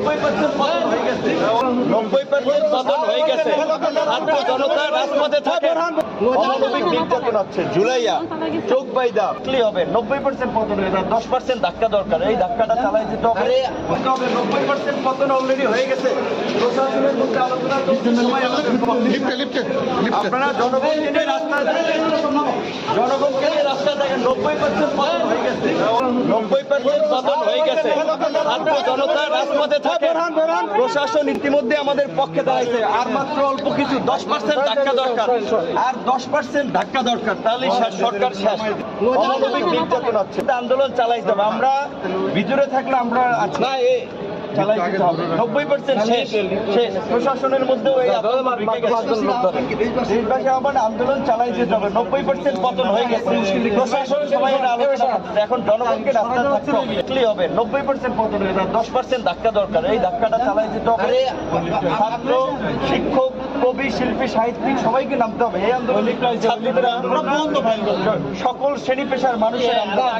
নব্বই পার্সেন্ট পতন হয়ে গেছে। নব্বই পার্সেন্ট পতন হয়ে গেছে ছাত্র জনতা রাজপথে থাকে। অমানবিক নির্যাতন হচ্ছে জুলাইয়া। চোখ বাইদা কি হবে? নব্বই পার্সেন্ট পতন হয়ে যায় দশ পার্সেন্ট ধাক্কা দরকার। এই ধাক্কাটা চালাই হবে। নব্বই পার্সেন্ট পতন অলরেডি হয়ে গেছে। প্রশাসনের মধ্যে আলোচনা আপনারা জনগণকে নিয়ে রাস্তায় জনগণকে রাস্তায় নব্বই পার্সেন্ট পতন হয়ে নব্বই পার্সেন্ট হয়ে গেছে। ছাত্র জনতা রাজপথে থাকে। প্রশাসন ইতিমধ্যে আমাদের পক্ষে দাঁড়াইছে। আর মাত্র অল্প কিছু দশ পার্সেন্ট ধাক্কা দরকার। আর দশ পার্সেন্ট ধাক্কা দরকার। তাহলে সরকার শেষ। অমানবিক নির্যাতন হচ্ছে আন্দোলন চালাইতে হবে। আমরা ভিতরে থাকলে আমরা না চালাই দিতে হবে। নব্বই পার্সেন্ট শেষ। শেষ। প্রশাসনের মধ্যেও এই আন্দোলন বিকে দেশবাসী আমার আন্দোলন চালাই যেতে হবে। নব্বই পার্সেন্ট পতন হয়ে গেছে। প্রশাসন সবাই আলোচনা এখন জনগণকে রাস্তা থাকতে হবে। হবে। নব্বই পার্সেন্ট পতন হয়ে দশ পার্সেন্ট ধাক্কা দরকার। এই ধাক্কাটা চালাই যেতে হবে। ছাত্র শিক্ষক কবি শিল্পী সাহিত্যিক সবাইকে নামতে হবে। এই আন্দোলন সকল শ্রেণি পেশার মানুষের আন্দোলন